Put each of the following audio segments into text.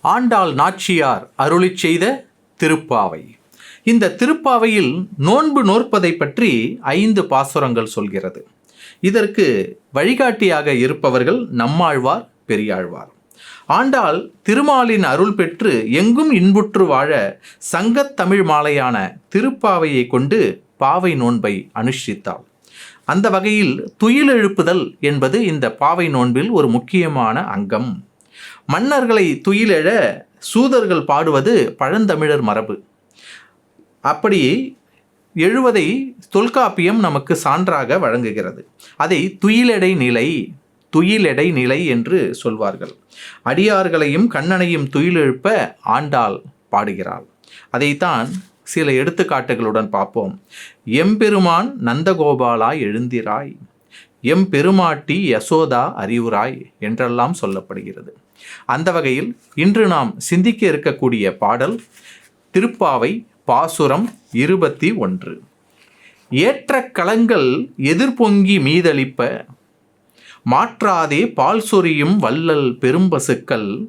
ஆண்டாள் நாச்சியார் அருளிச் செய்த திருப்பாவை. இந்த திருப்பாவையில் நோன்பு நோற்பதை பற்றி ஐந்து பாசுரங்கள் சொல்கிறது. இதற்கு வழிகாட்டியாக இருப்பவர்கள் நம்மாழ்வார் பெரியாழ்வார். ஆண்டாள் திருமாலின் அருள் பெற்று எங்கும் இன்புற்று வாழ சங்கத் தமிழ் மாலையான திருப்பாவையை கொண்டு பாவை நோன்பை அனுஷ்டித்தாள். அந்த வகையில் துயில் எழுப்புதல் என்பது இந்த பாவை நோன்பில் ஒரு முக்கியமான அங்கம். மன்னர்களை துயிலெழ சூதர்கள் பாடுவது பழந்தமிழர் மரபு. அப்படி எழுவதை தொல்காப்பியம் நமக்கு சான்றாக வழங்குகிறது. அதை துயிலெடை நிலை துயிலெடை நிலை என்று சொல்வார்கள். அடியார்களையும் கண்ணனையும் துயிலெழுப்ப ஆண்டாள் பாடுகிறாள். அதைத்தான் சில எடுத்துக்காட்டுகளுடன் பார்ப்போம். எம்பெருமான் நந்தகோபாலா எழுந்திராய் எம்பெருமாட்டி யசோதா அறிவுராய் என்றெல்லாம் சொல்லப்படுகிறது. அந்த வகையில் இன்று நாம் சிந்திக்க இருக்கக்கூடிய பாடல் திருப்பாவை பாசுரம் இருபத்தி ஒன்று. ஏற்ற களங்கள் எதிர்பொங்கி மீதளிப்ப மாற்றாதே பால் சொரியும் வள்ளல் பெரும்பசுக்கள்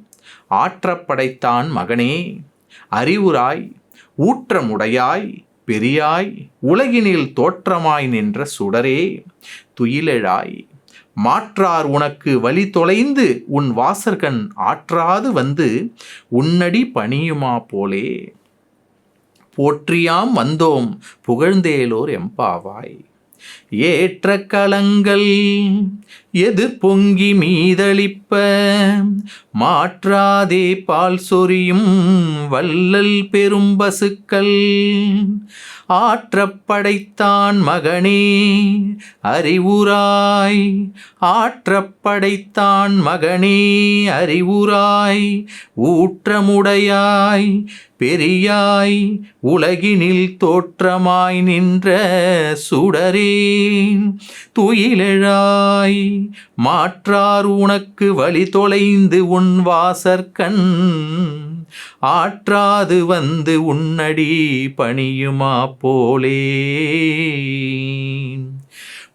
ஆற்றப்படைத்தான் மகனே அறிவுராய் ஊற்றமுடையாய் பெரியாய் உலகினில் தோற்றமாய் நின்ற சுடரே துயிலெழாய். மாற்றார் உனக்கு வழி தொலைந்து உன் வாசர்கண் ஆற்றாது வந்து உன்னடி பணியுமா போலே? போற்றியாம் வந்தோம் புகழ்ந்தேலோர் எம்பாவாய் ஏற்ற கலங்கள் எதிர் பொங்கி மீதளிப்ப. மாற்றாதே பால் சொரியும் வள்ளல் பெரும்பசுக்கள் ஆற்றப்படைத்தான் மகனே அறிவுராய். ஆற்றப்படைத்தான் மகனே அறிவுராய். ஊற்றமுடையாய் பெரியாய். உலகினில் தோற்றமாய் நின்ற சுடரேன். துயிலெழாய். மாற்றார் உனக்கு வழி தொலைந்து உன் வாசற்கண் ஆற்றாது வந்து உன்னடி பணியுமா போலே.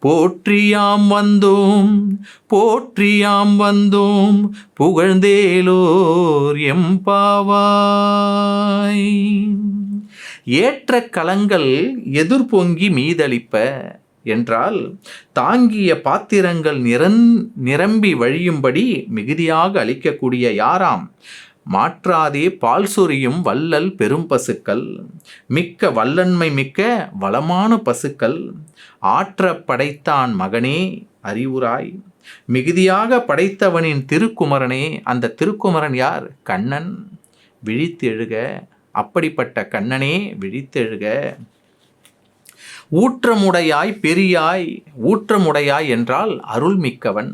போற்றியாம் வந்தோம் போற்றியாம் வந்தோம் புகழ்ந்தேலோர் எம்பாவாய் ஏற்ற களங்கள் எதிர்பொங்கி மீதளிப்ப என்றால் தாங்கிய பாத்திரங்கள் நிரன் நிரம்பி வழியும்படி மிகுதியாக அளிக்கக்கூடிய யாராம்? மாற்றாதே பால் சொரியும் வள்ளல் பெரும் பசுக்கள் மிக்க வல்லன்மை மிக்க வளமான பசுக்கள் ஆற்ற படைத்தான் மகனே அறிவுராய். மிகுதியாக படைத்தவனின் திருக்குமரனே அந்த திருக்குமரன் யார்? கண்ணன். விழித்தெழுக. அப்படிப்பட்ட கண்ணனே விழித்தெழுக. ஊற்றமுடையாய் பெரியாய் ஊற்றமுடையாய் என்றால் அருள்மிக்கவன்.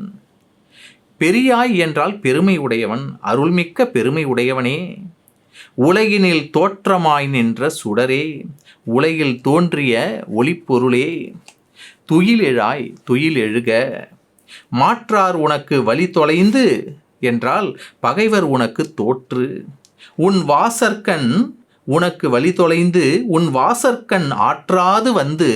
பெரியாய் என்றால் பெருமை உடையவன் அருள்மிக்க பெருமை உடையவனே உலகினில் தோற்றமாய் நின்ற சுடரே உலகில் தோன்றிய ஒளிப்பொருளே. துயில் எழாய் துயில் எழுக மாற்றார் உனக்கு வழி தொலைந்து என்றால் பகைவர் உனக்கு தோற்று. உன் வாசற்கண் உனக்கு வழி தொலைந்து உன் வாசற்கண் ஆற்றாது வந்து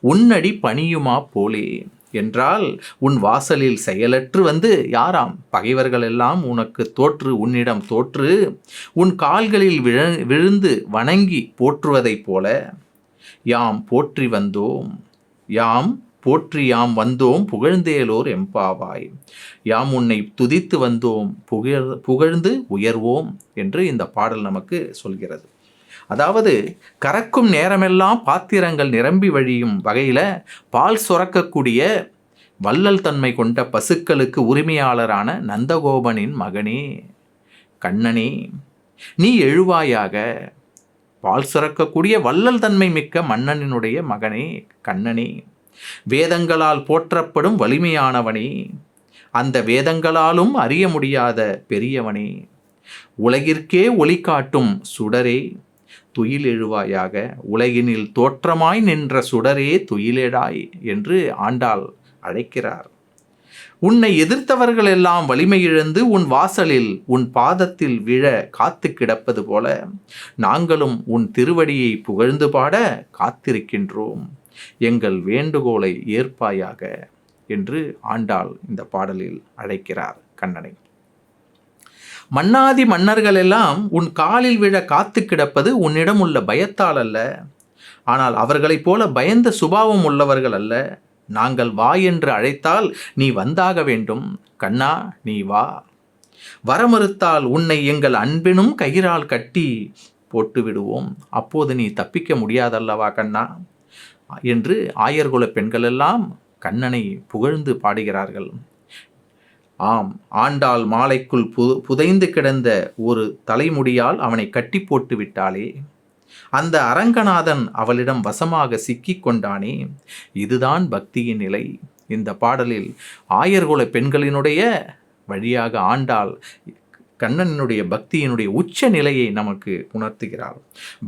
உன்னடி பணியுமா போலே? என்றால் உன் வாசலில் செயலற்று வந்து யாராம் பகைவர்கள் எல்லாம் உனக்கு தோற்று உன்னிடம் தோற்று உன் கால்களில் விழ விழுந்து வணங்கி போற்றுவதைப் போல யாம் போற்றி வந்தோம். யாம் போற்றி யாம் வந்தோம் புகழ்ந்தேலோர் எம்பாவாய். யாம் உன்னை துதித்து வந்தோம் புகழ் புகழ்ந்து உயர்வோம் என்று இந்த பாடல் நமக்கு சொல்கிறது. அதாவது கறக்கும் நேரமெல்லாம் பாத்திரங்கள் நிரம்பி வழியும் வகையில் பால் சுரக்கக்கூடிய வள்ளல் தன்மை கொண்ட பசுக்களுக்கு உரிமையாளரான நந்தகோபனின் மகனே கண்ணனே நீ எழுவாயாக. பால் சுரக்கக்கூடிய வள்ளல் தன்மை மிக்க மன்னனினுடைய மகனே கண்ணனே வேதங்களால் போற்றப்படும் வலிமையானவனே அந்த வேதங்களாலும் அறிய முடியாத பெரியவனே உலகிற்கே ஒளி காட்டும் சுடரே துயில் எழுவாயாக உலகினில் தோற்றமாய் நின்ற சுடரே துயிலேடாய் என்று ஆண்டாள் அழைக்கிறார். உன்னை எதிர்த்தவர்கள் எல்லாம் வலிமை இழந்து உன் வாசலில் உன் பாதத்தில் விழ காத்து கிடப்பது போல நாங்களும் உன் திருவடியை புகழ்ந்து பாட காத்திருக்கின்றோம். எங்கள் வேண்டுகோளை ஏற்பாயாக என்று ஆண்டாள் இந்த பாடலில் அழைக்கிறார் கண்ணனை. மன்னாதி மன்னர்கள் எல்லாம் உன் காலில் விழ காத்து கிடப்பது உன்னிடம் உள்ள பயத்தால் அல்ல. ஆனால் அவர்களைப் போல பயந்த சுபாவம் உள்ளவர்கள் அல்ல. நாங்கள் வா என்று அழைத்தால் நீ வந்தாக வேண்டும். கண்ணா நீ வா. வர மறுத்தால் உன்னை எங்கள் அன்பினும் கயிறால் கட்டி போட்டு விடுவோம். அப்போது நீ தப்பிக்க முடியாதல்லவா கண்ணா? என்று ஆயர்குல பெண்களெல்லாம் கண்ணனை புகழ்ந்து பாடுகிறார்கள். ஆம் ஆண்டாள் மாலைக்குள் பு புதைந்து கிடந்த ஒரு தலைமுடியால் அவனை கட்டி போட்டு விட்டாளே. அந்த அரங்கநாதன் அவளிடம் வசமாக சிக்கிக் கொண்டானே இதுதான் பக்தியின் நிலை. இந்த பாடலில் ஆயர்குல பெண்களினுடைய வழியாக ஆண்டாள் கண்ணனுடைய பக்தியினுடைய உச்ச நிலையை நமக்கு உணர்த்துகிறார்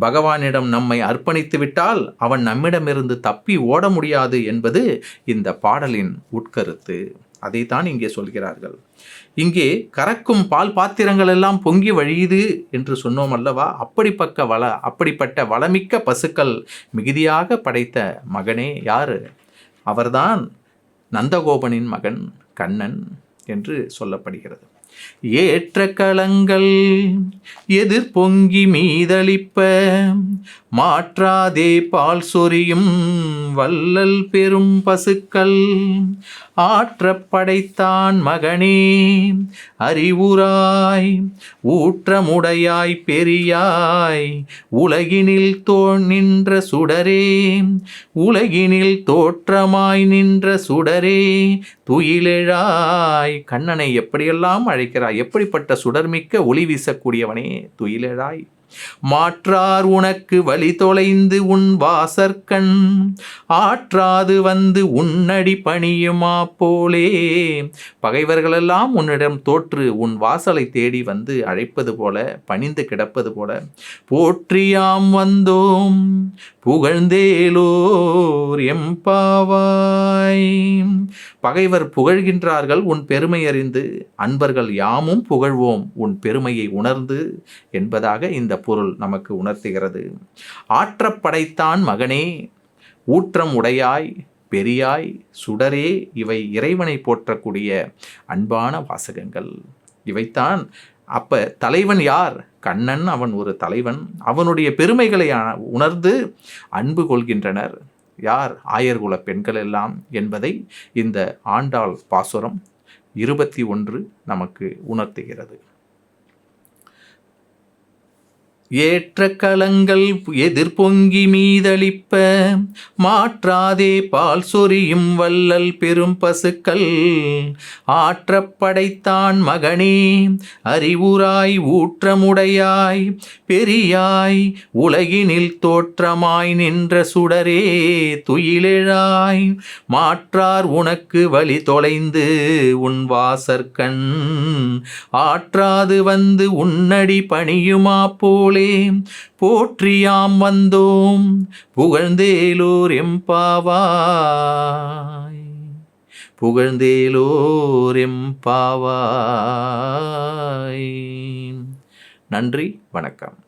பகவானிடம் நம்மை அர்ப்பணித்து விட்டால் அவன் நம்மிடமிருந்து தப்பி ஓட முடியாது என்பது இந்த பாடலின் உட்கருத்து. அதைத்தான் இங்கே சொல்கிறார்கள். இங்கே கறக்கும் பால் பாத்திரங்கள் எல்லாம் பொங்கி வழியுது என்று சொன்னோம் அல்லவா? அப்படிப்பக்க வள அப்படிப்பட்ட வளமிக்க பசுக்கள் மிகுதியாக படைத்த மகனே யார்? அவர்தான் நந்தகோபனின் மகன் கண்ணன் என்று சொல்லப்படுகிறது. ஏற்ற களங்கள் எதிர் பொங்கி மீதளிப்ப மாற்றாதே பால் சொரியும் வல்லல் பெரும் பசுக்கள். ஆற்ற படைத்தான் மகனே அறிவுராய் ஊற்றமுடையாய் பெரியாய். உலகினில் தோ நின்ற சுடரே உலகினில் தோற்றமாய் நின்ற சுடரே துயிலெழாய். கண்ணனை எப்படியெல்லாம் அழைக்கிறாய் எப்படிப்பட்ட சுடர்மிக்க ஒளி வீசக்கூடியவனே துயிலெழாய். மாற்றார் உனக்கு வழி தொலைந்து உன் வாசற்கண். ஆற்றாது வந்து உன்னடி பணியுமா போலே. பகைவர்களெல்லாம் உன்னிடம் தோற்று உன் வாசலை தேடி வந்து அழைப்பது போல பணிந்து கிடப்பது போல போற்றியாம் வந்தோம். புகழ்ந்தேலோர் எம்பாவாய் பகைவர் புகழ்கின்றார்கள் உன் பெருமை அறிந்து அன்பர்கள் யாமும் புகழ்வோம் உன் பெருமையை உணர்ந்து என்பதாக இந்த பொருள் நமக்கு உணர்த்துகிறது. ஆற்றப்படைத்தான் மகனே ஊற்றம் உடையாய் பெரியாய் சுடரே இவை இறைவனை போற்றக்கூடிய அன்பான வாசகங்கள். இவைத்தான் அப்ப தலைவன் யார்? கண்ணன் அவன் ஒரு தலைவன். அவனுடைய பெருமைகளை உணர்ந்து அன்பு கொள்கின்றனர். யார்? ஆயர்குல பெண்கள் எல்லாம் என்பதை இந்த ஆண்டாள் பாசுரம் இருபத்தி ஒன்று நமக்கு உணர்த்துகிறது. ஏற்ற களங்கள் எதிர்பொங்கி மீதளிப்ப மாற்றாதே பால் சொரியும் வல்லல் பெரும் பசுக்கள். ஆற்றப்படைத்தான் மகனே அறிவுராய் ஊற்றமுடையாய் பெரியாய் உலகினில் தோற்றமாய் நின்ற சுடரே துயிலெழாய் மாற்றார் உனக்கு வழி தொலைந்து உன் வாசற்கண். ஆற்றாது வந்து உன்னடி பணியுமா போலே போற்றியாம் வந்தோம் புகழ்ந்தேலோர் எம்பாவாய் புகழ்ந்தேலோர் எம்பாவாய் நன்றி வணக்கம்.